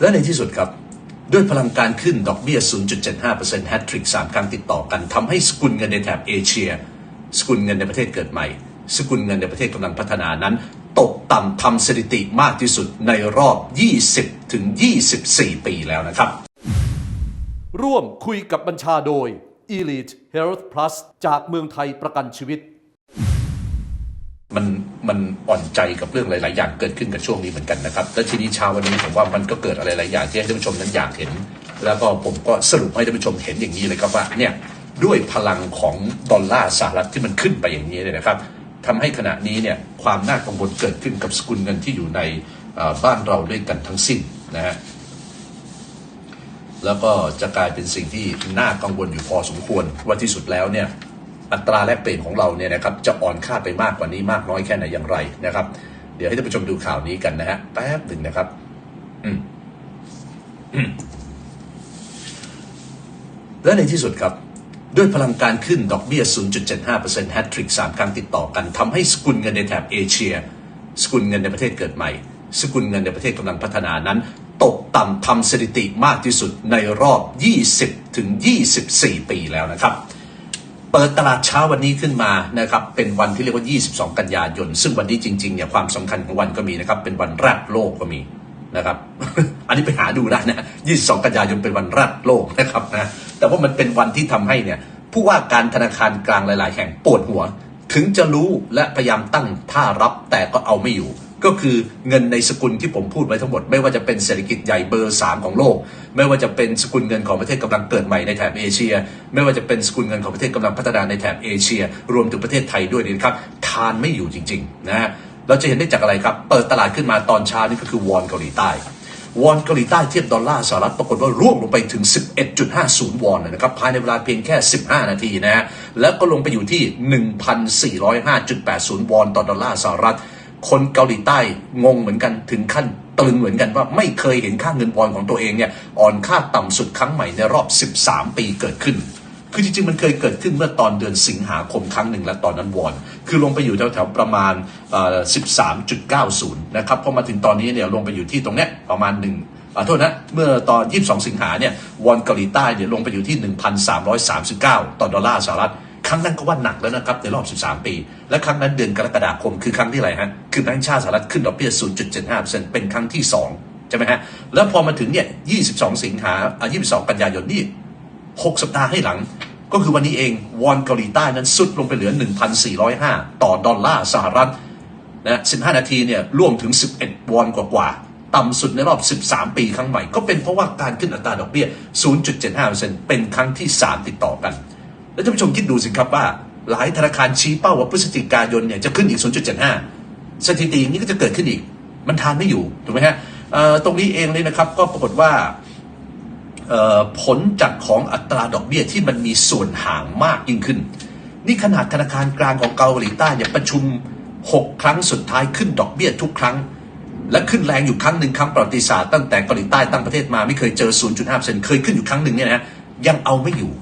และในที่สุดครับ ด้วยพลังการขึ้นดอกเบี้ย 0.75%แฮตทริก 3 ครั้งติดต่อกันทำให้สกุลเงินในแถบเอเชีย สกุลเงินในประเทศเกิดใหม่ สกุลเงินในประเทศกำลังพัฒนานั้น ตกต่ำทำสถิติมากที่สุดในรอบ 20 ถึง 24 ปีแล้วนะครับ ร่วมคุยกับบัญชาโดย Elite Health Plus จากเมืองไทยประกันชีวิต มันมันอ่อนใจกับเรื่องหลาย ๆ อย่างเกิดขึ้นกับช่วงนี้เหมือนกันนะครับ และทีนี้เช้าวันนี้ผมว่ามันก็เกิดอะไรหลายอย่างที่ให้ท่านผู้ชมนั้นอยากเห็น แล้วก็ผมก็สรุปให้ท่านผู้ชมเห็นอย่างนี้เลยครับว่าเนี่ยด้วยพลังของดอลลาร์สหรัฐที่มันขึ้นไปอย่างนี้เนี่ยนะครับทำให้ขณะนี้เนี่ยความน่ากังวลเกิดขึ้นกับสกุลเงินที่อยู่ในบ้านเราด้วยกันทั้งสิ้นนะฮะแล้วก็จะกลายเป็นสิ่งที่น่ากังวลอยู่พอสมควรว่าที่สุดแล้วเนี่ย อัตราแลกเปลี่ยนของเราเนี่ยนะครับจะอ่อนค่าไปมากกว่านี้มากน้อยแค่ไหนอย่างไรนะครับ เดี๋ยวให้ท่านผู้ชมดูข่าวนี้กันนะฮะแป๊บหนึ่งนะครับ อืมและในที่สุดครับ ด้วยพลังการขึ้นดอกเบี้ย 0.75%แฮตทริก 3 ครั้งติดต่อกันทำให้สกุลเงินในแถบเอเชีย สกุลเงินในประเทศเกิดใหม่ สกุลเงินในประเทศกำลังพัฒนานั้น ตกต่ำทำสถิติมากที่สุดในรอบ 20ถึง24 ปีแล้วนะครับ ปิดตลาดเช้าวันนี้ขึ้นมานะครับเป็นวันที่เรียกว่า 22 กันยายน ซึ่งวันนี้จริงๆเนี่ยความสำคัญของวันก็มีนะครับเป็นวันแรกโลกก็มีนะครับ อันนี้ไปหาดูได้นะ 22 กันยายนเป็นวันแรกโลกนะครับนะแต่ว่ามันเป็นวันที่ทำให้เนี่ยผู้ว่าการธนาคารกลางหลาย ๆ แห่งปวดหัว ถึงจะรู้และพยายามตั้งท่ารับแต่ก็เอาไม่อยู่ ก็คือเงินในสกุลที่ผมพูดไว้ทั้งหมด ไม่ว่าจะเป็นเศรษฐกิจใหญ่เบอร์ 3 ของโลก ไม่ว่าจะเป็นสกุลเงินของประเทศกำลังเกิดใหม่ในแถบเอเชีย ไม่ว่าจะเป็นสกุลเงินของประเทศกำลังพัฒนาในแถบเอเชีย รวมถึงประเทศไทยด้วยนะครับทานไม่อยู่จริงๆนะเราจะเห็นได้จากอะไรครับ เปิดตลาดขึ้นมาตอนเช้านี่ก็คือวอนเกาหลีใต้วอนเกาหลีใต้เทียบดอลลาร์สหรัฐปรากฏว่าร่วงลงไปถึง 11.50 วอนนะครับภายในเวลาเพียงแค่ 15 นาทีนะฮะแล้วก็ลงไปอยู่ที่ 1,405.80 วอนต่อดอลลาร์สหรัฐ คนเกาหลีใต้งงเหมือนกันถึงขั้นตึงเหมือนกันว่าไม่เคยเห็นค่าเงินวอนของตัวเองเนี่ยอ่อนค่าต่ำสุดครั้งใหม่ในรอบ 13 ปีเกิดขึ้น คือจริงๆ มันเคยเกิดขึ้นเมื่อตอนเดือนสิงหาคมครั้งหนึ่งและตอนนั้นวอน คือลงไปอยู่แถวๆประมาณ 13.90 นะครับพอมาถึงตอนนี้เนี่ยลงไปอยู่ที่ตรงเนี้ยประมาณหนึ่งขอโทษนะ เมื่อตอน 22 สิงหาเนี่ย วอนเกาหลีใต้เนี่ยลงไปอยู่ที่ 1,339 ต่อดอลลาร์สหรัฐ ครั้งนั้นก็ว่าหนักแล้วนะครับในรอบ 13 ปี และครั้งนั้นเดือนกรกฎาคมคือครั้งที่อะไรฮะคือแบงก์ชาติสหรัฐขึ้นดอกเบี้ย 0.75%เป็นครั้งที่2ใช่ไหมฮะแล้วพอมาถึงเนี่ย 22 สิงหาอะ22 กันยายนนี่ 6 สัปดาห์ให้หลัง ก็คือวันนี้เองวอนเกาหลีใต้นั้นสุดลงไปเหลือ 1,405 ต่อดอลลาร์สหรัฐนะ15 นาทีเนี่ยร่วงถึง 11 วอนกว่าๆต่ำสุดในรอบ 13 ปีครั้งใหม่ ก็เป็นเพราะว่าการขึ้นอัตราดอกเบี้ย 0.75%เป็นครั้งที่ 3 ติดต่อกัน แล้วท่านผู้ชมคิดดูสิครับว่า หลายธนาคารชี้เป้าว่าพฤศจิกายนเนี่ยจะขึ้นอีก 0.75 สถิติอนี้ก็จะเกิดขึ้นอีก มันทานไม่อยู่ถูกไหมฮะตรงนี้เองเลยนะครับก็ปรากฏว่าผลจากของอัตราดอกเบี้ยที่มันมีส่วนห่างมากยิ่งขึ้น นี่ขนาดธนาคารกลางของเกาหลีใต้เนี่ยประชุม 6 ครั้งสุดท้ายขึ้นดอกเบี้ยทุกครั้ง และขึ้นแรงอยู่ครั้งหนึ่งครั้งประวัติศาสตร์ตั้งแต่เกาหลีใต้ตั้งประเทศมาไม่เคยเจอ 0.5%เคยขึ้นอยู่ครั้งหนึ่งเนี่ยนะฮะยังเอาไม่อยู่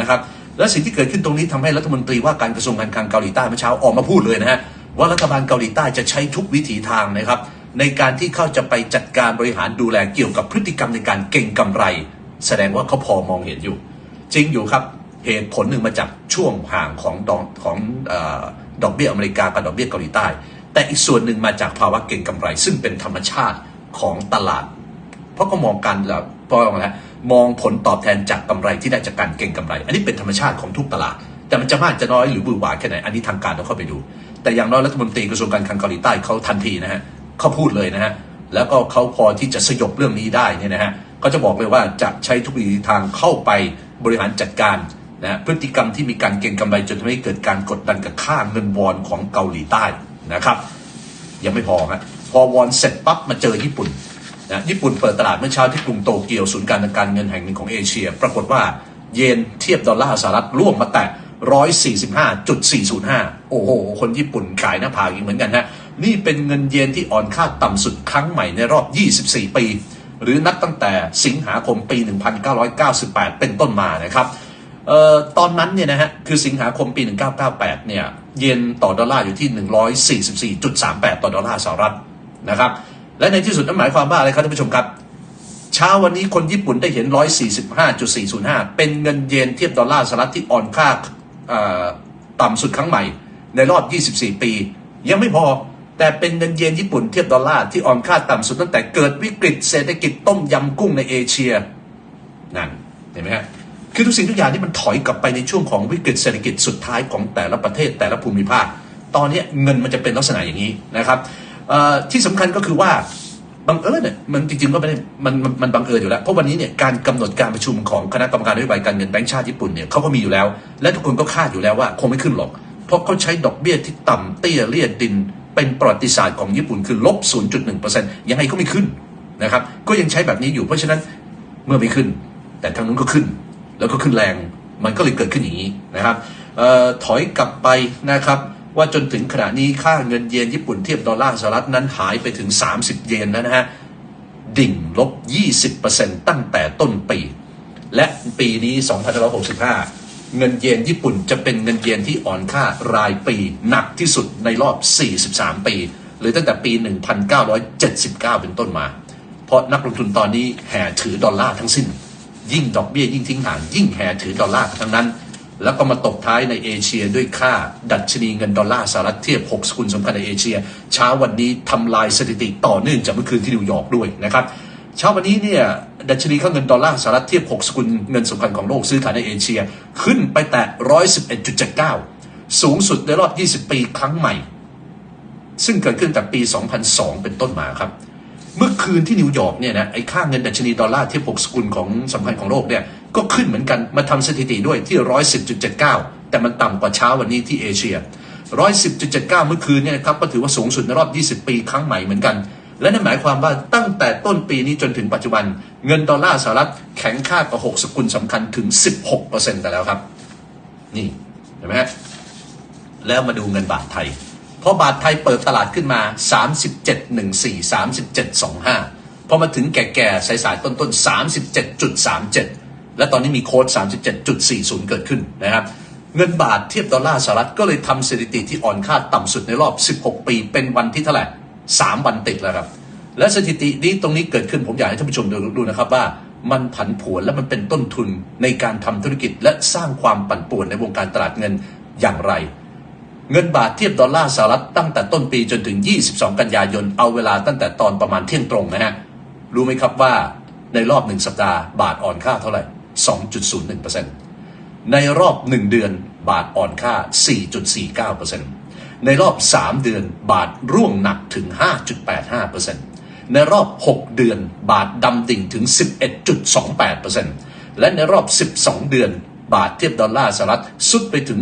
นะครับ และสิ่งที่เกิดขึ้นตรงนี้ทำให้รัฐมนตรีว่าการกระทรวงการคลังเกาหลีใต้เมื่อเช้าออกมาพูดเลยนะฮะว่ารัฐบาลเกาหลีใต้จะใช้ทุกวิถีทางนะครับ ในการที่เขาจะไปจัดการบริหารดูแลเกี่ยวกับพฤติกรรมในการเก่งกำไร แสดงว่าเขาพอมองเห็นอยู่ จริงอยู่ครับเหตุผลหนึ่งมาจากช่วงห่างของดอกของเออดอกเบี้ยอเมริกากับดอกเบี้ยเกาหลีใต้ แต่อีกส่วนหนึ่งมาจากภาวะเก่งกำไร ซึ่งเป็นธรรมชาติของตลาด เพราะเขามองการแบบพอแล้ว มองผลตอบแทนจากกำไรที่ได้จากการเก่งกำไร อันนี้เป็นธรรมชาติของทุกตลาด แต่มันจะมากจะน้อยหรือบือหวาแค่ไหนอันนี้ทางการต้องเข้าไปดู แต่อย่างน้อยรัฐมนตรีกระทรวงการคลังเกาหลีใต้เขาทันทีนะฮะเขาพูดเลยนะฮะแล้วก็เขาพอที่จะสยบเรื่องนี้ได้เนี่ยนะฮะก็จะบอกเลยว่าจะใช้ทุกวิธีทางเข้าไปบริหารจัดการนะพฤติกรรมที่มีการเก็งกำไรจนทำให้เกิดการกดดันกับค่าเงินวอนของเกาหลีใต้นะครับ ยังไม่พอฮะพอวอนเสร็จปั๊บมาเจอญี่ปุ่น นะญี่ปุ่นเปิดตลาดเมื่อเช้าที่กรุงโตเกียวศูนย์การทางการเงินแห่งหนึ่งของเอเชีย ปรากฏว่าเยนเทียบดอลลาร์สหรัฐร่วงมาแตะ145.405 โอ้โห คนญี่ปุ่นขายหน้าผากอีกเหมือนกันฮะนี่เป็นเงินเยนที่อ่อนค่าต่ำสุดครั้งใหม่ในรอบ 24 ปี หรือนับตั้งแต่สิงหาคมปี 1998 เป็นต้นมานะครับเอ่อตอนนั้นเนี่ยนะฮะ คือสิงหาคมปี 1998 เนี่ย เยนต่อดอลลาร์อยู่ที่ 144.38 ต่อดอลลาร์สหรัฐนะครับ และในที่สุดนั้นหมายความว่าอะไรครับท่านผู้ชมครับ เช้าวันนี้คนญี่ปุ่นได้เห็น 145.405 เป็นเงินเยนเทียบดอลลาร์สหรัฐที่อ่อนค่าต่ำสุดครั้งใหม่ ในรอบ 24 ปี ยังไม่พอแต่เป็นเงินเยนญี่ปุ่นเทียบดอลลาร์ที่อ่อนค่าต่ำสุดตั้งแต่เกิดวิกฤตเศรษฐกิจต้มยำกุ้งในเอเชียนั่นเห็นไหมฮะคือทุกสิ่งทุกอย่างที่มันถอยกลับไปในช่วงของวิกฤตเศรษฐกิจสุดท้ายของแต่ละประเทศแต่ละภูมิภาค ตอนนี้เงินมันจะเป็นลักษณะอย่างนี้นะครับ ที่สำคัญก็คือว่าบังเอิญเนี่ยมันจริงๆก็ไม่ได้มันมันมันบังเอิญอยู่แล้ว เพราะวันนี้เนี่ยการกำหนดการประชุมของคณะกรรมการนโยบายการเงินแบงก์ชาติญี่ปุ่นเนี่ยเขาก็มีอยู่แล้ว และทุกคนก็คาดอยู่แล้วว่าคงไม่ขึ้นหรอก เพราะเขาใช้ดอกเบี้ยที่ต่ำเตี้ยเลี่ยดิน เป็นประวัติศาสตร์ของญี่ปุ่นคือลบ 0.1%ยังไงก็ไม่ขึ้นนะครับก็ยังใช้แบบนี้อยู่เพราะฉะนั้นเมื่อไม่ขึ้น แต่ทางนู้นก็ขึ้น แล้วก็ขึ้นแรงมันก็เลยเกิดขึ้นอย่างนี้นะครับถอยกลับไปนะครับ ว่าจนถึงขณะนี้ค่าเงินเยนญี่ปุ่นเทียบดอลลาร์สหรัฐนั้นหายไปถึง 30 เยนแล้วนะฮะ ดิ่งลบ 20%ตั้งแต่ต้นปี และปีนี้ 2565 เงินเยนญี่ปุ่นจะเป็นเงินเยนที่อ่อนค่ารายปี หนักที่สุดในรอบ 43 ปี หรือตั้งแต่ปี 1979 เป็นต้นมา เพราะนักลงทุนตอนนี้แห่ถือดอลลาร์ทั้งสิ้น ยิ่งดอกเบี้ยยิ่งทิ้งห่างยิ่งแห่ถือดอลลาร์ทั้งนั้น แล้วก็มาตกท้ายในเอเชียด้วยค่าดัชนีเงินดอลลาร์สหรัฐเทียบ 6 สกุลสำคัญในเอเชีย เช้าวันนี้ทำลายสถิติต่อเนื่องจากเมื่อคืนที่นิวยอร์กด้วยนะครับเช้าวันนี้เนี่ยดัชนีค่าเงินดอลลาร์สหรัฐเทียบ 6 สกุลเงินสำคัญของโลกซื้อขายในเอเชีย ขึ้นไปแตะ 111.79 สูงสุดในรอบ 20 ปีครั้งใหม่ ซึ่งเกิดขึ้นจากปี 2002 เป็นต้นมาครับ เมื่อคืนที่นิวยอร์กเนี่ยนะไอ้ค่าเงินดัชนีดอลลาร์เทียบ 6 สกุลของสำคัญของโลกเนี่ย ก็ขึ้นเหมือนกันมาทำสถิติด้วยที่110.79แต่มันต่ำกว่าเช้าวันนี้ที่เอเชีย110.79เมื่อคืนเนี่ยนะครับก็ถือว่าสูงสุดในรอบ20ปีครั้งใหม่เหมือนกัน และนั่นหมายความว่าตั้งแต่ต้นปีนี้จนถึงปัจจุบัน เงินดอลลาร์สหรัฐแข็งค่ากว่า6สกุลสำคัญถึง16%แต่แล้วครับนี่เห็นไหมฮะแล้วมาดูเงินบาทไทย เพราะบาทไทยเปิดตลาดขึ้นมา 37.14 37.25 พอมาถึงแก่ๆสายๆต้นๆ 37.37 และตอนนี้มีโค้ด 37.40 เกิดขึ้นนะครับ เงินบาทเทียบดอลลาร์สหรัฐก็เลยทำสถิติที่อ่อนค่าต่ำสุดในรอบ 16 ปี เป็นวันที่เท่าไหร่3วันติดแล้วครับ และสถิตินี้ตรงนี้เกิดขึ้นผมอยากให้ท่านผู้ชมดูดูนะครับว่ามันผันผวนและมันเป็นต้นทุนในการทำธุรกิจ และสร้างความปั่นป่วนในวงการตลาดเงินอย่างไร เงินบาทเทียบดอลลาร์สหรัฐตั้งแต่ต้นปีจนถึง 22 กันยายนเอาเวลาตั้งแต่ตอนประมาณเที่ยงตรงนะฮะรู้ไหมครับว่าในรอบหนึ่งสัปดาห์บาทอ่อนค่าเท่าไหร่ 2.01%ในรอบ 1 เดือนบาทอ่อนค่า 4.49%ในรอบ 3 เดือนบาทร่วงหนักถึง 5.85%ในรอบ 6 เดือนบาทดำดิ่งถึง 11.28%และในรอบ 12 เดือนบาทเทียบดอลลาร์สหรัฐสุดไปถึง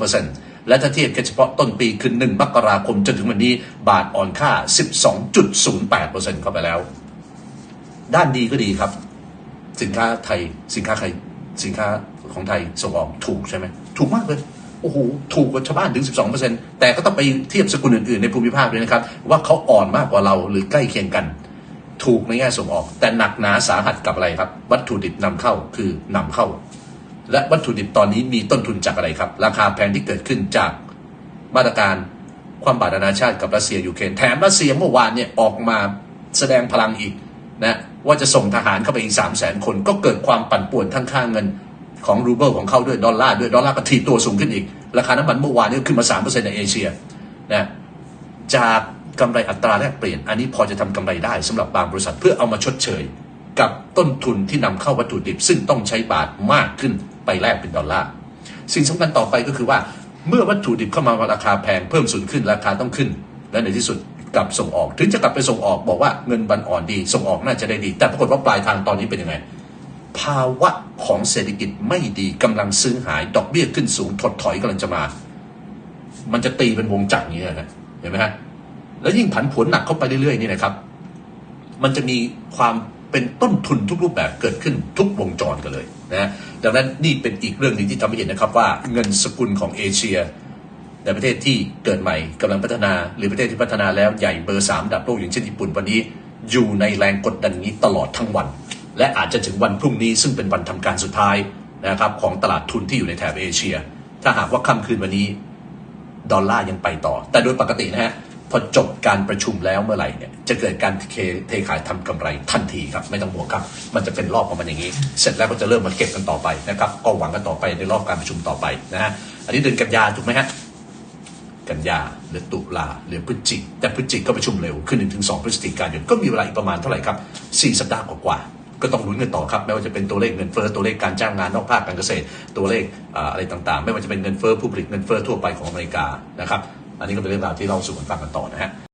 12%และถ้าเทียบแค่เฉพาะต้นปีคือ1มกราคมจนถึงวันนี้ บาทอ่อนค่า 12.08%เข้าไปแล้ว ด้านดีก็ดีครับ สินค้าไทย สินค้าใครสินค้าของไทยส่งออกถูกใช่ไหมถูกมากเลยโอ้โหถูกกว่าชาวบ้านถึง 12%แต่ก็ต้องไปเทียบสกุลอื่นๆ ในภูมิภาคด้วยนะครับ ว่าเขาอ่อนมากกว่าเราหรือใกล้เคียงกัน ถูกในแง่ส่งออก แต่หนักหนาสาหัสกับอะไรครับ วัตถุดิบนำเข้าคือนำเข้า และวัตถุดิบตอนนี้มีต้นทุนจากอะไรครับ ราคาแพงที่เกิดขึ้นจากมาตรการความบาดอาณาชาติกับรัสเซียยูเครนแถมรัสเซียเมื่อวานเนี่ยออกมาแสดงพลังอีกนะ ว่าจะส่งทหารเข้าไปอีก3 0 0แสนคน ก็เกิดความปั่นป่วนทั้งค่างเงินของรูเบิลของเขาด้วยดอลลาร์ด้วยดอลลาร์ก็ถีบตัวสูงขึ้นอีก ราคาน้ำมันเมื่อวานนี้ขึ้นมา3%ในเอเชียนะจากกำไรอัตราแลกเปลี่ยน อันนี้พอจะทำกำไรได้สำหรับบางบริษัทเพื่อเอามาชดเชย กับต้นทุนที่นำเข้าวัตถุดิบ ซึ่งต้องใช้บาทมากขึ้นไปแลกเป็นดอลลาร์สิ่งสำคัญต่อไปก็คือว่า เมื่อวัตถุดิบเข้ามาราคาแพงเพิ่มสูงขึ้นราคาต้องขึ้น และในที่สุด กลับส่งออก ถึงจะกลับไปส่งออกบอกว่าเงินบันอ่อนดี ส่งออกน่าจะได้ดี แต่ปรากฏว่าปลายทางตอนนี้เป็นยังไง ภาวะของเศรษฐกิจไม่ดีกำลังซื้อหายดอกเบี้ยขึ้นสูงถดถอยกำลังจะมา มันจะตีเป็นวงจักรอย่างนี้นะเห็นไหมฮะแล้วยิ่งผันผวนหนักเข้าไปเรื่อยๆนี่นะครับ มันจะมีความเป็นต้นทุนทุกรูปแบบเกิดขึ้นทุกวงจรกันเลยนะดังนั้นนี่เป็นอีกเรื่องหนึ่งที่ทำให้เห็นนะครับว่าเงินสกุลของเอเชีย ในประเทศที่เกิดใหม่กำลังพัฒนา หรือประเทศที่พัฒนาแล้วใหญ่เบอร์สามดับโลกอย่างเช่นญี่ปุ่นวันนี้อยู่ในแรงกดดันนี้ตลอดทั้งวัน และอาจจะถึงวันพรุ่งนี้ซึ่งเป็นวันทำการสุดท้ายนะครับของตลาดทุนที่อยู่ในแถบเอเชีย ถ้าหากว่าค่ำคืนวันนี้ดอลลาร์ยังไปต่อ แต่โดยปกตินะฮะพอจบการประชุมแล้วเมื่อไหร่เนี่ยจะเกิดการเทเทขายทำกำไรทันทีครับไม่ต้องห่วงครับ มันจะเป็นรอบของมันอย่างนี้ เสร็จแล้วก็จะเริ่มมาเก็บกันต่อไปนะครับก็หวังกันต่อไปในรอบการประชุมต่อไปนะฮะอันนี้เดือนกันยาถูกไหมฮะ กันยาหรือตุลาหรือพฤศจิกแต่พฤศจิกก็ประชุมเร็วขึ้นหนึ่งถึงสองพฤศจิกายนก็มีเวลาอีกประมาณเท่าไหร่ครับสี่สัปดาห์กว่าก็ต้องลุ้นกันต่อครับไม่ว่าจะเป็นตัวเลขเงินเฟ้อตัวเลขการจ้างงานนอกภาคการเกษตร ตัวเลขอ่าอะไรต่างๆ ไม่ว่าจะเป็นเงินเฟ้อผู้ผลิตเงินเฟ้อทั่วไปของอเมริกานะครับอันนี้ก็เป็นเรื่องราวที่เราสู่กันฟังกันต่อนะฮะ